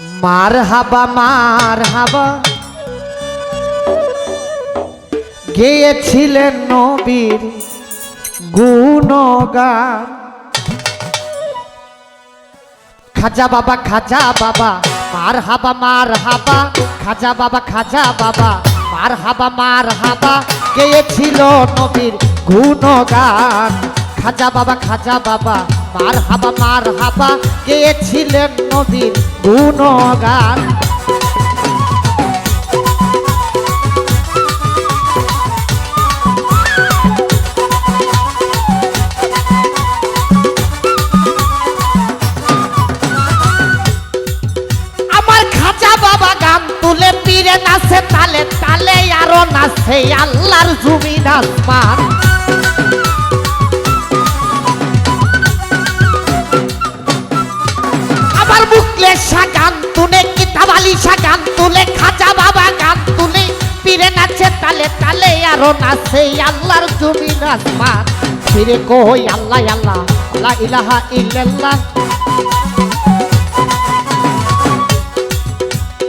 মার হাবা মার হাবা গেয়েছিলেন নবীর গুণগান। খাজা বাবা খাজা বাবা মার হাবা মার হাবা খাজা বাবা খাজা বাবা মার হাবা মার হাবা গেয়েছিল নবীর গুণগান। খাজা বাবা খাজা বাবা মার হাবা মার হাবা গেয়েছিলেন নবীর গুণগান? তুলে, পীরে নাচে, তালে তালে আরও নাচে, আল্লাহর জমিন আসমান। মুখলে গান তুলে কিতাব আলী গান তুলে খাজা বাবা গান তুলে পীরে নাচে তালে তালে, আরও নাচে, আল্লাহর জমিন আসমান। ফিরে কই আল্লাহ আল্লাহ, লা ইলাহা ইল্লাল্লাহ।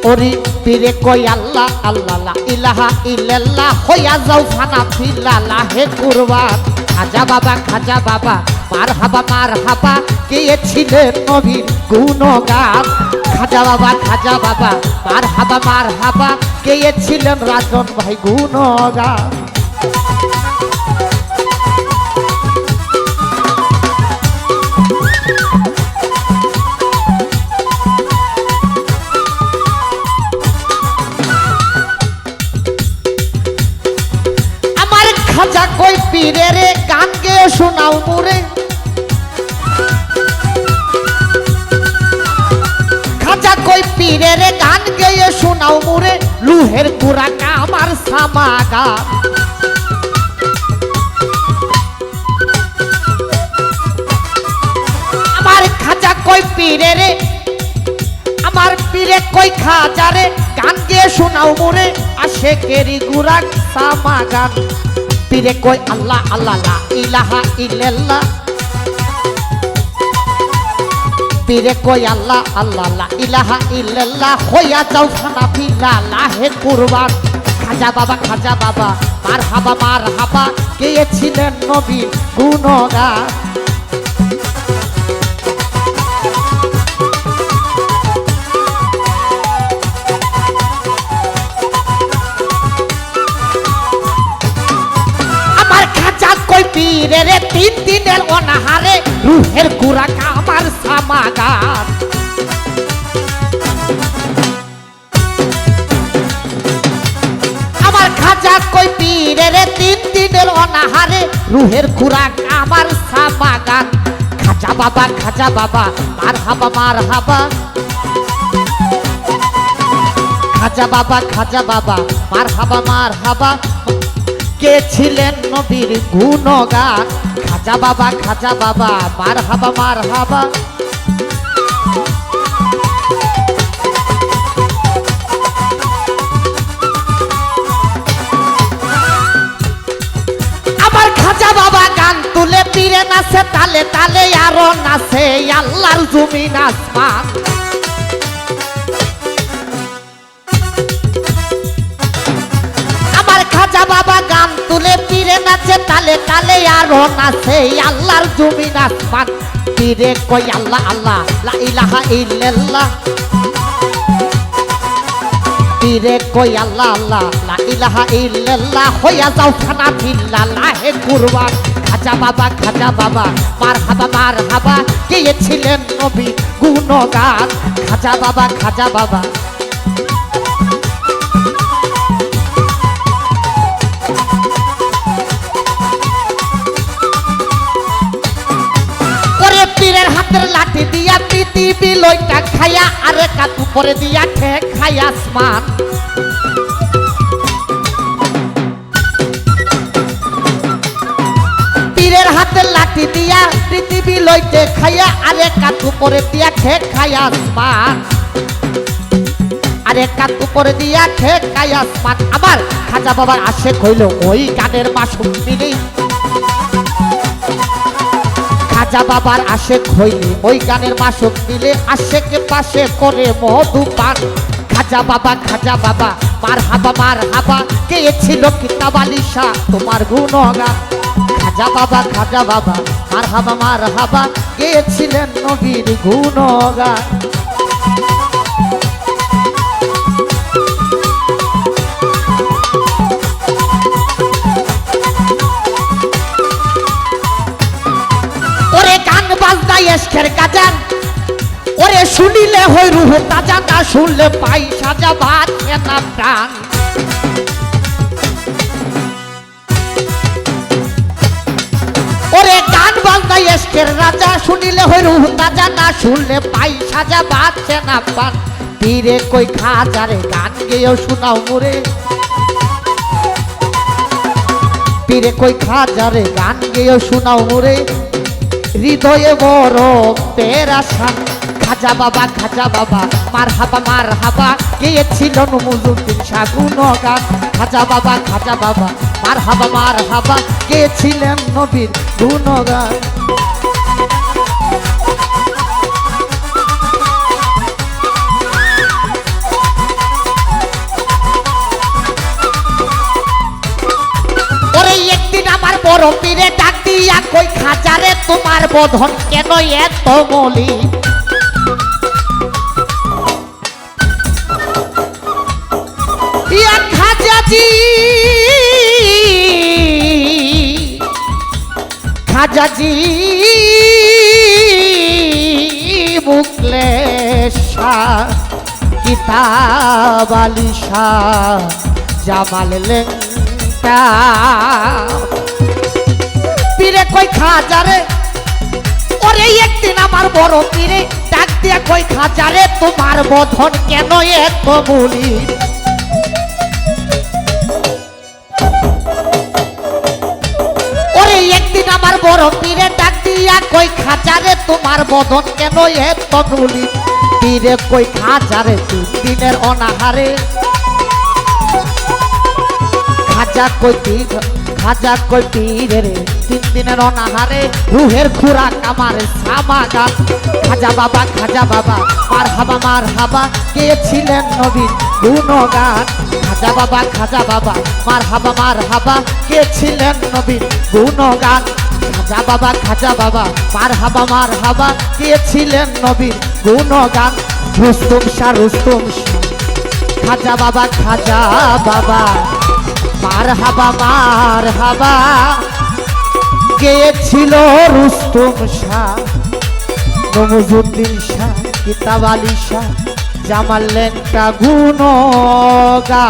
ওরি পীরে কই আল্লাহ আল্লাহ, লা ইলাহা ইল্লাল্লাহ। হইয়া যাও ফানা ফিল্লা, লাহে কুরবান। খাজা বাবা খাজা বাবা মার হাবা মার হাবা গিয়েছিলেন নবীর গুণগান? খাজা বাবা খাজা বাবা, মার হাবা মার হাবা গিয়েছিলেন রাজন ভাই গুণগান? খাজা কই পীরে রে গান গেয়ে শোনাও মুরে? কই পীরে রে গান গেয়ে শোনাও মুরে, লুহের কুড়া আমার সামা গান আমার খাজা কই পীরে রে, আমার পীরে কই খাজা রে, গান গেয়ে শোনাও মোরে, আসে কেরি গুরাক সামা গান পীরে কই আল্লাহ আল্লাহ ইলাহা ইল্লাল্লাহ। পীরে কই আল্লাহ আল্লাহ, লা ইলাহা ইল্লাল্লাহ, হইয়া যাও খানা ফিল্লা, লাহে কুরবান। খাজা বাবা খাজা বাবা মার হাবা মার হাবা গেয়েছিলেন নবী? গুণগান। আমার খাঁচা কই পীরে রে তিন দিনের অনাহারে রুহের কুড়া অনাহারে রুহের খুরাক, আমার সামাগান খাজা বাবা খাজা বাবা মার হাবা মার হাবা খাজা বাবা খাজা বাবা মার হাবা মার হাবা কে ছিলেন নবীর গুণগান? খাজা বাবা খাজা বাবা মার হাবা মার হাবা তালে তালে আরও নাচে, আল্লাহর জমিন আসমান। আমার খাজা বাবা গান তুলে নাচে, তালে তালে আরও নাচে, আল্লাহর কই আল্লাহ আল্লাহ, লা ইলাহা ইল্লাল্লাহ। কই আল্লাহ আল্লাহ, লা ইলাহা ইল্লাল্লাহ। হইয়া যাও খানা ফিল্লা লাহে কুরবান। খাজা বাবা খাজা বাবা, মার হাবা মার হাবা গিয়েছিলেন নবী গুণগান। খাজা বাবা খাজা বাবা। লাঠি দিয়া পৃথিবী লইটা খায়া আরে কাত উপরে দিয়া খে খায়া আসমান। পৃথিবী লইতে খাইয়া আরে কাত উপরে দিয়া খে খায়া আসমান। আরে কাত উপরে দিয়া খে খায়া আসমান। আমার খাজা বাবার আশে কইল ওই গানের মাসুম মিলি। খাজা বাবার আশেক হইলে ওই গানের মাসক দিলে আশেকে পাশে করে মধু পান। খাজা বাবা খাজা বাবা মার হাবা মার হাবা কে ছিল কিতাব আলিশা? তোমার গুণগান। খাজা বাবা খাজা বাবা, মার হাবা মার হাবা কে নবীর গুণগান। ওরে শুনিলে হই রুহ তাজা, না শুনলে পাই সাজা ভাত না প্রাণ। এসকের রাজা শুনিলে হই রুহ তাজা না শুনলে পাই সাজা ভাত না পান পীরে কই খাজারে গান গেয়েও শোনাও মোরে। পীরে কই খাজারে গান গেয়েও শোনাও মোরে। হৃদয়ে বড় পেরাসান খাজা বাবা খাজা বাবা মার হাবা মার হাবা গিয়েছিল নমুজুদ্দিন শাগুন গান খাজা বাবা খাজা বাবা মার হাবা মার হাবা গেছিলেন নবীর গুণগান। বড় পীরে ডাক দিয়া কই, খাজারে, তোমার বোধন কেন এত মলি ইয়া খাজাজি খাজাজি, মুকলেশা, কিতাব আলিশা, জামাল লেংটা কই খাজারে ওরে একদিন আমার বড় পীরে ডাক দিয়া কই খাজারে তোমার বধন কেন এত বলি ওরে একদিন আমার বড় পীরে ডাক দিয়া কই খাজারে তোমার বদন কেন এত বলি পীরে কই খাজারে তিন দিনের অনাহারে। খাজা কই পীর খাজা কই পীরে রে? তিন দিনের অনাহারে রুহের খুরাক আমার সামা গান খাজা বাবা খাজা বাবা মার হাবা মার হাবা কে ছিলেন নবীর গুণগান। খাজা বাবা খাজা বাবা মার হাবা মার হাবা কে ছিলেন নবীর গুণগান। খাজা বাবা খাজা বাবা মার হাবা মার হাবা কে ছিলেন নবীর গুণগান। রুস্তুম শাহ, রুস্তুম খাজা বাবা খাজা বাবা। মার হাবা মার হাবা। গেছিল রুস্তুম শাহ, নমজুদ্দিন শাহ, কিতাব আলী শাহ, জামাল লেনটা গুণ গা